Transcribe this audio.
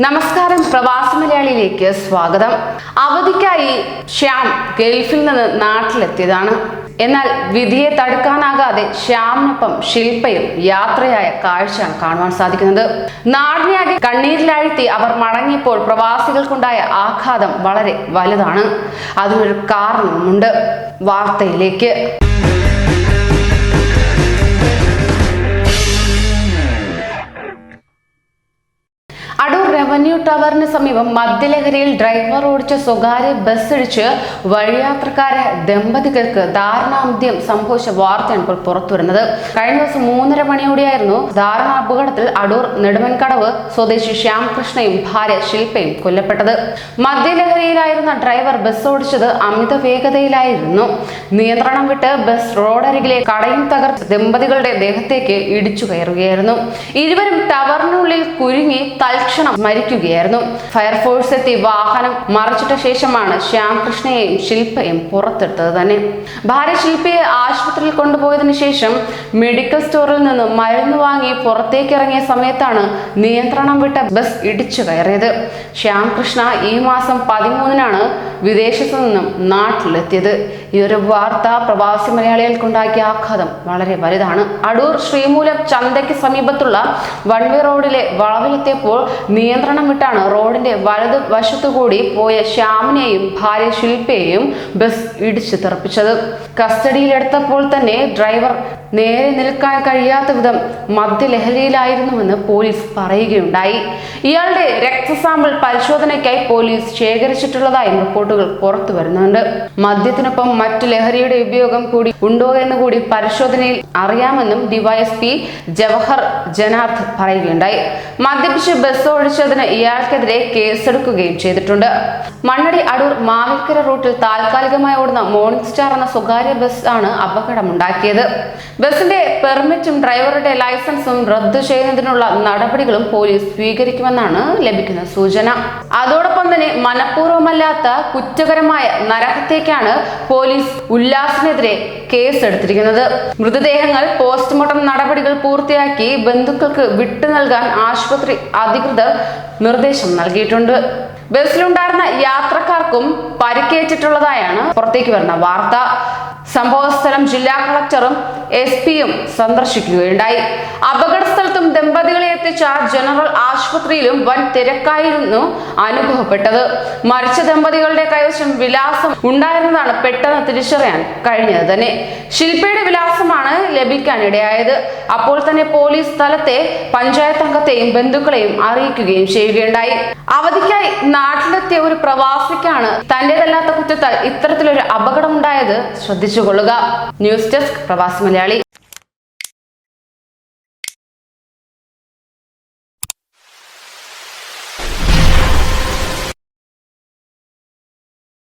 നമസ്കാരം പ്രവാസി മലയാളിയിലേക്ക് സ്വാഗതം. അവധിക്കായി ശ്യാം ഗൾഫിൽ നിന്ന് നാട്ടിലെത്തിയതാണ്. എന്നാൽ വിധിയെ തടുക്കാനാകാതെ ശ്യാമിനൊപ്പം ശില്പയും യാത്രയായ കാഴ്ചയാണ് കാണുവാൻ സാധിക്കുന്നത്. നാടിനെയാകെ കണ്ണീരിലാഴ്ത്തി അവർ മടങ്ങിയപ്പോൾ പ്രവാസികൾക്കുണ്ടായ ആഘാതം വളരെ വലുതാണ്. അതിനൊരു കാരണവുമുണ്ട്. വാർത്തയിലേക്ക്. റവന്യൂ ടവറിന് സമീപം മദ്യലഹരിയിൽ ഡ്രൈവർ ഓടിച്ച സ്വകാര്യ ബസ് ഇടിച്ച് വഴിയാത്രക്കാരെ ദമ്പതികൾക്ക് ദാരുണാന്ത്യം സംഭവിച്ച വാർത്തയാണ് ഇപ്പോൾ പുറത്തുവരുന്നത് കഴിഞ്ഞ ദിവസം മൂന്നര മണിയോടെയായിരുന്നു ദാരുണ അപകടത്തിൽ അടൂർ നെടുമൻകടവ് സ്വദേശി ശ്യാംകൃഷ്ണയും ഭാര്യ ശില്പയും കൊല്ലപ്പെട്ടത്. മദ്യലഹരിയിലായിരുന്ന ഡ്രൈവർ ബസ് ഓടിച്ചത് അമിത വേഗതയിലായിരുന്നു. നിയന്ത്രണം വിട്ട് ബസ് റോഡരികിലെ കടയും തകർത്ത് ദമ്പതികളുടെ ദേഹത്തേക്ക് ഇടിച്ചു കയറുകയായിരുന്നു. ഇരുവരും ടവറിനുള്ളിൽ കുരുങ്ങി തൽക്ഷണം മരിക്കുകയായിരുന്നു ഫയർഫോഴ്സ് എത്തി വാഹനം മറിച്ചിട്ട ശേഷമാണ് ശ്യാംകൃഷ്ണയെയും ശില്പയും പുറത്തെടുത്തത് തന്നെ. ഭാര്യ ശില്പയെ ആശുപത്രിയിൽ കൊണ്ടുപോയതിനു ശേഷം മെഡിക്കൽ സ്റ്റോറിൽ നിന്ന് മരുന്ന് വാങ്ങി പുറത്തേക്ക് ഇറങ്ങിയ സമയത്താണ് നിയന്ത്രണം വിട്ട ബസ് ഇടിച്ചു കയറിയത്. ശ്യാംകൃഷ്ണ ഈ മാസം പതിമൂന്നിനാണ് വിദേശത്തു നിന്നും നാട്ടിലെത്തിയത്. ഈ ഒരു വാർത്ത പ്രവാസി മലയാളികൾക്കുണ്ടാക്കിയ ആഘാതം വളരെ വലുതാണ്. അടൂർ ശ്രീമൂലം ചന്തയ്ക്ക് സമീപത്തുള്ള വൺവേ റോഡിലെ വളവിലെത്തിയപ്പോൾ നിയന്ത്രണം വിട്ടാണ് റോഡിന്റെ വലത് വശത്തുകൂടി പോയ ശ്യാമിനെയും ഭാര്യ ശില്പയെയും ബസ് ഇടിച്ചു തെറിപ്പിച്ചത്. കസ്റ്റഡിയിലെടുത്തപ്പോൾ തന്നെ ഡ്രൈവർ നേരെ നിൽക്കാൻ കഴിയാത്ത വിധം മദ്യലഹരിയിലായിരുന്നുവെന്ന് പോലീസ് പറയുകയുണ്ടായി. ഇയാളുടെ രക്തസാമ്പിൾ പരിശോധനയ്ക്കായി പോലീസ് ശേഖരിച്ചിട്ടുള്ളതായും റിപ്പോർട്ടുകൾ പുറത്തു വരുന്നുണ്ട് മദ്യത്തിനൊപ്പം മറ്റു ലഹരിയുടെ ഉപയോഗം കൂടി ഉണ്ടോ എന്ന് കൂടി പരിശോധനയിൽ അറിയാമെന്നും ഡിവൈഎസ്പി ജവഹർ ജനാർദ് പറയുകയുണ്ടായി. മദ്യപിച്ച് ബസ് ഓടിച്ചതിന് ഇയാൾക്കെതിരെ കേസെടുക്കുകയും ചെയ്തിട്ടുണ്ട്. മണ്ണടി അടൂർ മാവിൽക്കര റൂട്ടിൽ താൽക്കാലികമായി ഓടുന്ന മോർണിംഗ് സ്റ്റാർ എന്ന സ്വകാര്യ ബസ് ആണ് അപകടമുണ്ടാക്കിയത്. ബസിന്റെ പെർമിറ്റും ഡ്രൈവറുടെ ലൈസൻസും റദ്ദു ചെയ്യുന്നതിനുള്ള നടപടികളും പോലീസ് സ്വീകരിക്കുമെന്നാണ് ലഭിക്കുന്ന സൂചന. അതോടൊപ്പം തന്നെ മനഃപൂർവമല്ലാത്ത കുറ്റകരമായ നരഹത്യക്കാണ് പോലീസ് ഉല്ലാസിനെതിരെ കേസെടുത്തിരിക്കുന്നത്. മൃതദേഹങ്ങൾ പോസ്റ്റ്മോർട്ടം നടപടികൾ പൂർത്തിയാക്കി ബന്ധുക്കൾക്ക് വിട്ടു നൽകാൻ ആശുപത്രി അധികൃതർ നിർദ്ദേശം നൽകിയിട്ടുണ്ട്. ബസ്സിലുണ്ടായിരുന്ന യാത്രക്കാർക്കും പരിക്കേറ്റിട്ടുള്ളതായാണ് പുറത്തേക്ക് വരുന്ന വാർത്ത. സംഭവസ്ഥലം ജില്ലാ കളക്ടറും എസ് പിയും സന്ദർശിക്കുകയുണ്ടായി. അപകട സ്ഥലത്തും എത്തിച്ച ജനറൽ ആശുപത്രിയിലും വൻ തിരക്കായിരുന്നു അനുഭവപ്പെട്ടത്. മരിച്ച ദമ്പതികളുടെ കൈവശം വിലാസം ഉണ്ടായിരുന്നതാണ് പെട്ടെന്ന് തിരിച്ചറിയാൻ കഴിഞ്ഞത് തന്നെ. ശില്പയുടെ വിലാസമാണ് ലഭിക്കാനിടയായത് അപ്പോൾ തന്നെ പോലീസ് സ്ഥലത്തെ പഞ്ചായത്ത് അംഗത്തെയും ബന്ധുക്കളെയും അറിയിക്കുകയും ചെയ്യുകയുണ്ടായി. അവധിക്കായി നാട്ടിലെത്തിയ ഒരു പ്രവാസിക്കാണ് തന്റേതല്ലാത്ത കുറ്റത്താൽ ഇത്തരത്തിലൊരു അപകടമുണ്ടായത് ശ്രദ്ധിച്ചുകൊള്ളുക. ന്യൂസ് ഡെസ്ക് പ്രവാസി മലയാളി.